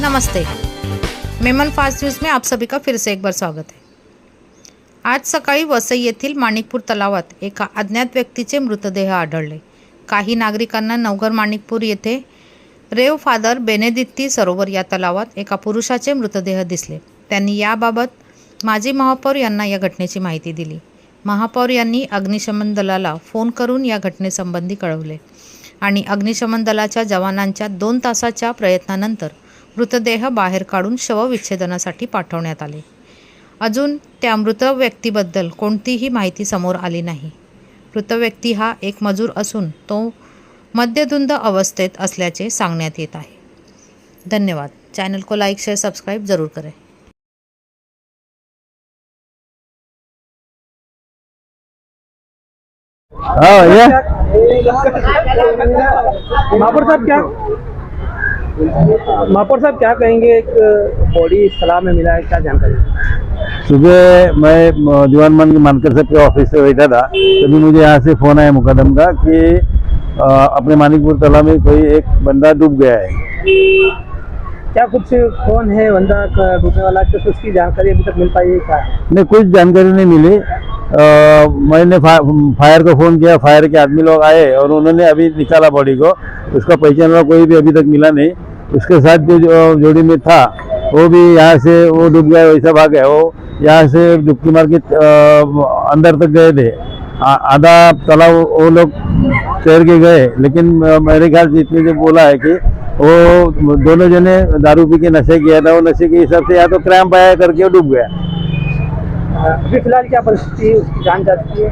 नमस्ते। Memon fast news में आप सभी का फिर से एक बार स्वागत है। आज सकाळी वसई येथील माणिकपूर तलावात एका अज्ञात व्यक्तीचे मृतदेह आढळले. काही नागरिकांना नवघर माणिकपूर येथे रेव फादर बेनेदित्ती सरोवर या तलावात एका पुरुषाचे मृतदेह दिसले. त्यांनी याबाबत माजी महापौर यांना या घटनेची माहिती दिली. महापौर यांनी अग्निशमन दलाला फोन करून या घटनेसंबंधी कळवले आणि अग्निशमन दलाच्या जवानांच्या दोन तासाच्या प्रयत्नानंतर मृतदेह बाहेर काढून शवविच्छेदनासाठी पाठवण्यात आले. अजून त्या मृत व्यक्तीबद्दल कोणतीही माहिती समोर आली नाही. मृत व्यक्ती हा एक मजूर असून तो मद्यधुंद अवस्थेत असल्याचे सांगण्यात येत आहे. धन्यवाद. चॅनल को लाईक शेअर सबस्क्राईब जरूर करें हाँ ये. महापौर साहब क्या? महापौर साहब क्या कहेंगे एक बॉडी सलाह में मिला है क्या जानकारी? सुबह मैं दीवान मान मानकर साहब के ऑफ़िस से बैठा था तभी मुझे यहाँ से फ़ोन आया मुकदम का कि अ, अपने मानिकपुर तालाब में कोई एक बंदा डूब गया है। क्या कुछ कौन है बंदा डूबने वाला? कुछ उसकी जानकारी अभी तक मिल पाई है क्या? नहीं कुछ जानकारी नहीं मिली। अ, मैंने फा, फायर को फ़ोन किया फायर के आदमी लोग आए और उन्होंने अभी निकाला बॉडी को। उसका पहचान वाला कोई भी अभी तक मिला नहीं। उसके साथ जो जोड़ी में था वो भी यहाँ से वो डूब गया वैसा भाग गया। वो यहाँ से डुबकी मार के अंदर तक गए थे। आधा तालाब वो लोग तैर के गए। लेकिन मेरे ख्याल से इतने जो बोला है कि वो दोनों जने दारू पी के नशे किया था। वो नशे के हिसाब से या तो क्रैम्प आया करके डूब गया। अभी फ़िलहाल क्या परिस्थिति उसकी जान जा चुकी है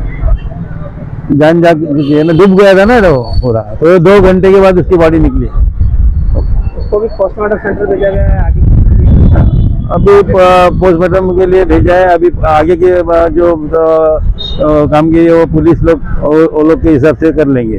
जान जा चुकी है ना डूब गया था ना वो पूरा तो दो घंटे के बाद उसकी बॉडी निकली। उसको भी पोस्टमार्टम सेंटर भेजा गया है आगे अभी पोस्टमार्टम के लिए भेजा है अभी आगे के जो काम की वो पुलिस लोग वो लोग के हिसाब से कर लेंगे।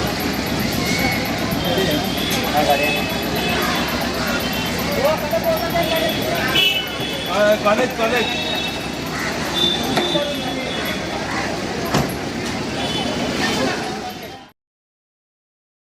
College college